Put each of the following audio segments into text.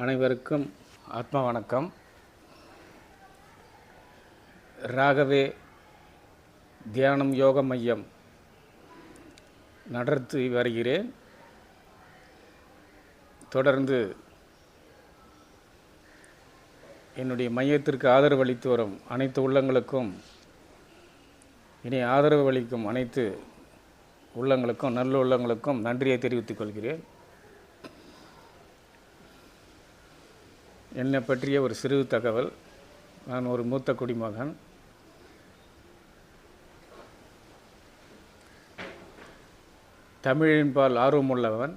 அனைவருக்கும் ஆத்மா வணக்கம். ராகவே தியானம் யோக மையம் நடத்தி வருகிறேன். தொடர்ந்து என்னுடைய மையத்திற்கு ஆதரவு அளித்து வரும் அனைத்து உள்ளங்களுக்கும் இனி ஆதரவு அளிக்கும் அனைத்து உள்ளங்களுக்கும் நல்ல உள்ளங்களுக்கும் நன்றியை தெரிவித்துக் கொள்கிறேன். என்னை பற்றிய ஒரு சிறு தகவல். நான் ஒரு மூத்த குடிமகன். தமிழின்பால் ஆர்வமுள்ளவன்.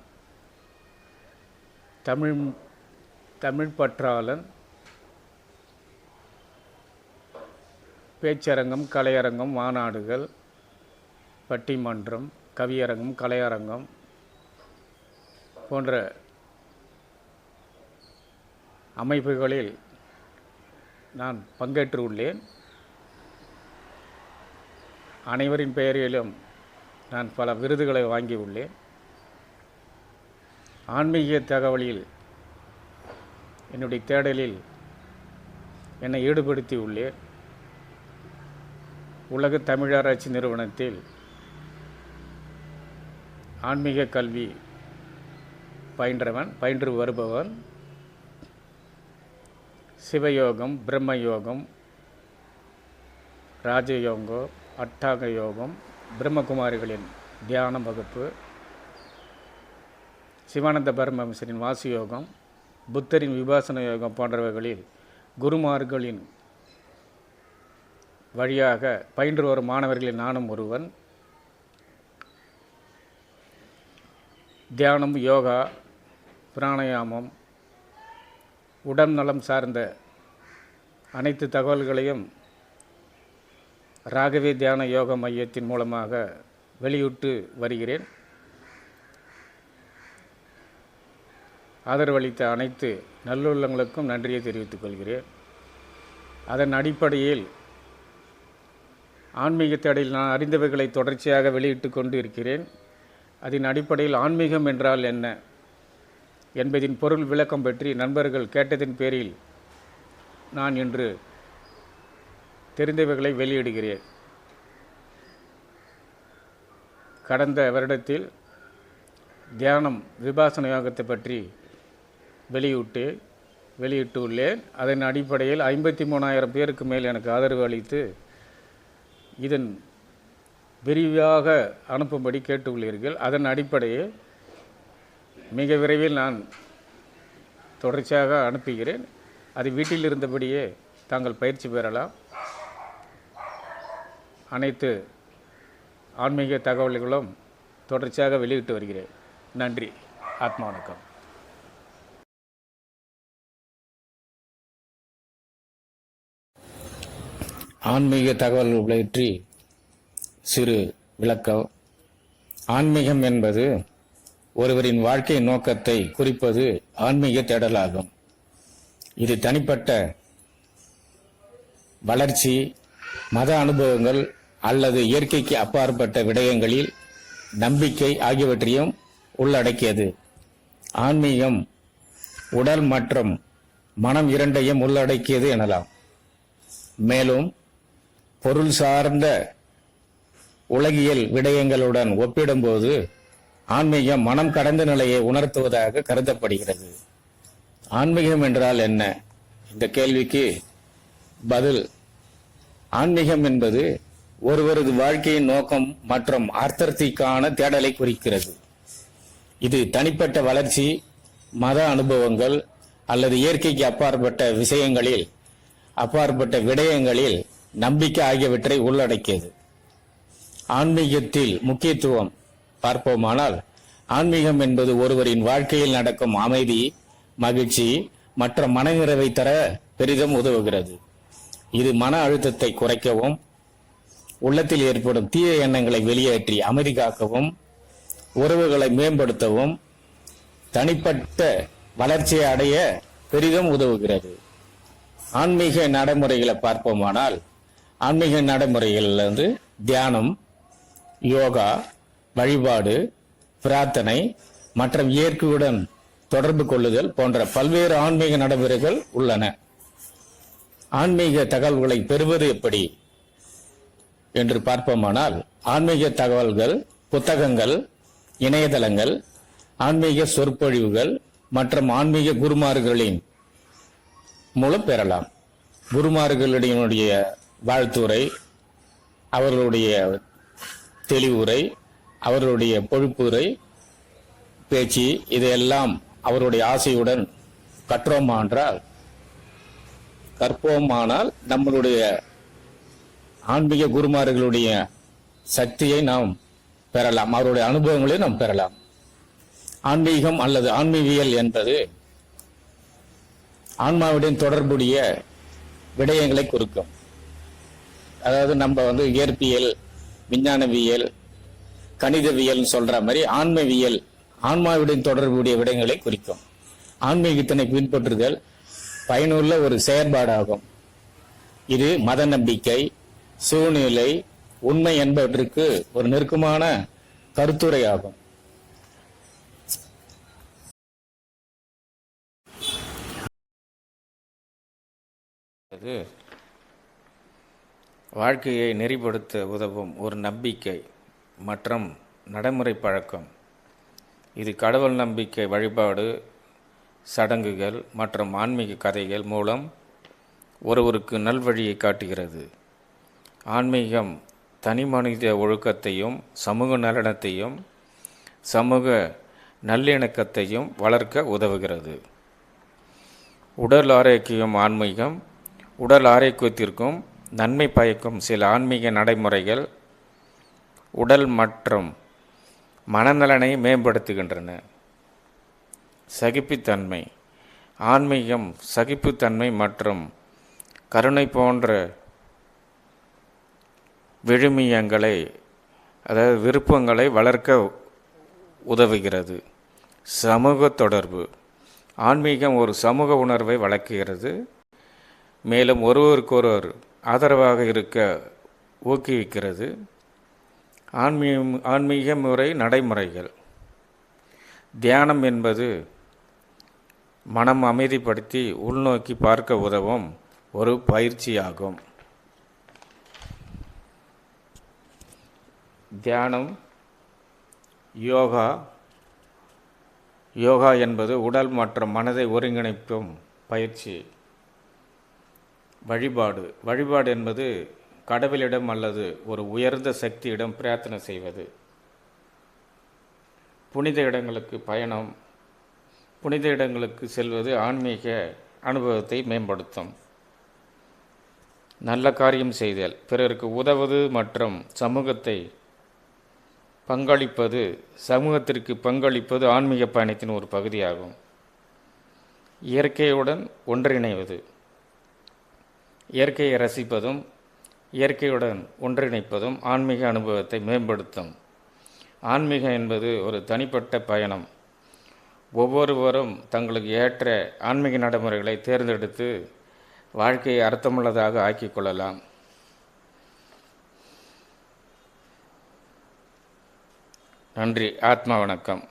தமிழ் தமிழ் பற்றாளன். பேச்சரங்கம் கலையரங்கம் மாநாடுகள் பட்டிமன்றம் கவியரங்கம் கலையரங்கம் போன்ற அமைப்புகளில் நான் பங்கேற்று உள்ளேன் அனைவரின் பெயரிலும் நான் பல விருதுகளை வாங்கி உள்ளேன் ஆன்மீக தகவலில் என்னுடைய தேடலில் என்னை ஈடுபடுத்தி உள்ளேன் உலக தமிழராட்சி நிறுவனத்தில் ஆன்மீக கல்வி பயின்றவன் பயின்று வருபவன் சிவயோகம் பிரம்மயோகம் ராஜயோகம் அட்டாக யோகம் பிரம்மகுமாரிகளின் தியானம் வகுப்பு சிவானந்த பரமஹம்சரின் வாசியோகம் புத்தரின் விபாசன யோகம் போன்றவைகளில் குருமார்களின் வழியாக பயின்று வரும் மாணவர்களில் நானும் ஒருவன். தியானம் யோகா பிராணாயாமம் உடல் நலம் சார்ந்த அனைத்து தகவல்களையும் ராகவே தியான யோக மையத்தின் மூலமாக வெளியிட்டு வருகிறேன். ஆதரவளித்த அனைத்து நல்லுள்ளங்களுக்கும் நன்றியை தெரிவித்துக் கொள்கிறேன். அதன் அடிப்படையில் ஆன்மீக தேடலில் நான் அறிந்தவைகளை தொடர்ச்சியாக வெளியிட்டு கொண்டு இருக்கிறேன். அதன் அடிப்படையில் ஆன்மீகம் என்றால் என்ன? என்பதின் பொருள் விளக்கம் பற்றி நண்பர்கள் கேட்டதின் பேரில் நான் இன்று தெரிந்தவைகளை வெளியிடுகிறேன். கடந்த வருடத்தில் தியானம் விபாசன யோகத்தை பற்றி வெளியிட்டு வெளியிட்டு உள்ளேன் அதன் அடிப்படையில் ஐம்பத்தி மூணாயிரம் பேருக்கு மேல் எனக்கு ஆதரவு அளித்து இதன் விரிவாக அனுப்பும்படி கேட்டுள்ளீர்கள். அதன் அடிப்படையில் மிக விரைவில் நான் தொடர்ச்சியாக அனுப்புகிறேன். அது வீட்டில் இருந்தபடியே தாங்கள் பயிற்சி பெறலாம். அனைத்து ஆன்மீக தகவல்களும் தொடர்ச்சியாக வெளியிட்டு வருகிறேன். நன்றி. ஆத்மா வணக்கம். ஆன்மீக தகவல்கள் பற்றி சிறு விளக்கம். ஆன்மீகம் என்பது ஒருவரின் வாழ்க்கை நோக்கத்தை குறிப்பது ஆன்மீக தேடலாகும். இது தனிப்பட்ட வளர்ச்சி மத அனுபவங்கள் அல்லது இயற்கைக்கு அப்பாற்பட்ட விடயங்களில் நம்பிக்கை ஆகியவற்றையும் உள்ளடக்கியது. ஆன்மீகம் உடல் மற்றும் மனம் இரண்டையும் உள்ளடக்கியது எனலாம். மேலும் பொருள் சார்ந்த உலகியல் விடயங்களுடன் ஒப்பிடும்போது ஆன்மீகம் மனம் கடந்த நிலையை உணர்த்துவதாக கருதப்படுகிறது. ஆன்மீகம் என்றால் என்ன? இந்த கேள்விக்கு பதில் ஆன்மீகம் என்பது ஒருவரது வாழ்க்கையின் நோக்கம் மற்றும் அர்த்தத்திற்கான தேடலை குறிக்கிறது. இது தனிப்பட்ட வளர்ச்சி மத அனுபவங்கள் அல்லது இயற்கைக்கு அப்பாற்பட்ட விஷயங்களில் அப்பாற்பட்ட விடயங்களில் நம்பிக்கை ஆகியவற்றை உள்ளடக்கியது. ஆன்மீகத்தில் முக்கியத்துவம் பார்ப்போமானால் ஆன்மீகம் என்பது ஒருவரின் வாழ்க்கையில் நடக்கும் அமைதி மகிழ்ச்சி மற்ற மனநிறைவை தர பெரிதும் உதவுகிறது. இது மன அழுத்தத்தை குறைக்கவும் உள்ளத்தில் ஏற்படும் தீய எண்ணங்களை வெளியேற்றி அமைதி காக்கவும் உறவுகளை மேம்படுத்தவும் தனிப்பட்ட வளர்ச்சியை அடைய பெரிதும் உதவுகிறது. ஆன்மீக நடைமுறைகளை பார்ப்போமானால் ஆன்மீக நடைமுறைகளில் வந்து தியானம் யோகா வழிபாடு பிரார்த்தனை மற்றும் இயற்கையுடன் தொடர்பு கொள்ளுதல் போன்ற பல்வேறு ஆன்மீக நடைமுறைகள் உள்ளன. ஆன்மீக தகவல்களை பெறுவது எப்படி என்று பார்ப்போமானால் ஆன்மீக தகவல்கள் புத்தகங்கள் இணையதளங்கள் ஆன்மீக சொற்பொழிவுகள் மற்றும் ஆன்மீக குருமார்களின் மூலம் பெறலாம். குருமார்களுடைய வாழ்த்துரை அவர்களுடைய தெளிவுரை அவர்களுடைய பொழுப்புரை பேச்சு இதையெல்லாம் அவருடைய ஆசையுடன் கற்றோமானால் கற்போமானால் நம்மளுடைய ஆன்மீக குருமார்களுடைய சக்தியை நாம் பெறலாம். அவருடைய அனுபவங்களை நாம் பெறலாம். ஆன்மீகம் அல்லது ஆன்மீகியல் என்பது ஆன்மாவுடன் தொடர்புடைய விடயங்களை குறிக்கும். அதாவது நம்ம வந்து இயற்பியல் விஞ்ஞானவியல் கணிதவியல் சொல்ற மாதிரி ஆன்மவியல் ஆன்மாவுடன் தொடர்புடைய விடயங்களை குறிக்கும். ஆன்மீகத்தினை பின்பற்றுதல் பயனுள்ள ஒரு செயற்பாடாகும். இது மத நம்பிக்கை சூழ்நிலை உண்மை என்பவற்றுக்கு ஒரு நெருக்கமான கருத்துரையாகும். அது வாழ்க்கையை நெறிப்படுத்த உதவும் ஒரு நம்பிக்கை. மற்றும் நடைமுறை பழக்கம். இது கடவுள் நம்பிக்கை வழிபாடு சடங்குகள் மற்றும் ஆன்மீக கதைகள் மூலம் ஒருவருக்கு நல்வழியை காட்டுகிறது. ஆன்மீகம் தனி மனித ஒழுக்கத்தையும் சமூக நலனத்தையும் சமூக நல்லிணக்கத்தையும் வளர்க்க உதவுகிறது. உடல் ஆரோக்கியம் ஆன்மீகம் உடல் ஆரோக்கியத்திற்கும் நன்மை பயக்கும் சில ஆன்மீக நடைமுறைகள் உடல் மற்றும் மனநலனை மேம்படுத்துகின்றன. சகிப்புத்தன்மை ஆன்மீகம் சகிப்புத்தன்மை மற்றும் கருணை போன்ற விழுமியங்களை அதாவது விருப்பங்களை வளர்க்க உதவுகிறது. சமூக தொடர்பு ஆன்மீகம் ஒரு சமூக உணர்வை வளர்க்குகிறது மேலும் ஒருவருக்கொருவர் ஆதரவாக இருக்க ஊக்குவிக்கிறது. ஆன்மீகம் ஆன்மீக முறை நடைமுறைகள். தியானம் என்பது மனம் அமைதிப்படுத்தி உள்நோக்கி பார்க்க உதவும் ஒரு பயிற்சியாகும். தியானம் யோகா யோகா என்பது உடல் மற்றும் மனதை ஒருங்கிணைக்கும் பயிற்சி. வழிபாடு வழிபாடு என்பது கடவுளிடம் அல்லது ஒரு உயர்ந்த சக்தியிடம் பிரார்த்தனை செய்வது. புனித இடங்களுக்கு பயணம் புனித இடங்களுக்கு செல்வது ஆன்மீக அனுபவத்தை மேம்படுத்தும். நல்ல காரியம் செய்தல் பிறருக்கு உதவுவது மற்றும் சமூகத்தை பங்களிப்பது சமூகத்திற்கு பங்களிப்பது ஆன்மீக பயணத்தின் ஒரு பகுதியாகும். இயற்கையுடன் ஒன்றிணைவது இயற்கையை ரசிப்பதும் இயற்கையுடன் ஒன்றிணைப்பதும் ஆன்மீக அனுபவத்தை மேம்படுத்தும். ஆன்மீகம் என்பது ஒரு தனிப்பட்ட பயணம். ஒவ்வொருவரும் தங்களுக்கு ஏற்ற ஆன்மீக நடைமுறைகளை தேர்ந்தெடுத்து வாழ்க்கையை அர்த்தமுள்ளதாக ஆக்கிக்கொள்ளலாம் நன்றி. ஆத்மா வணக்கம்.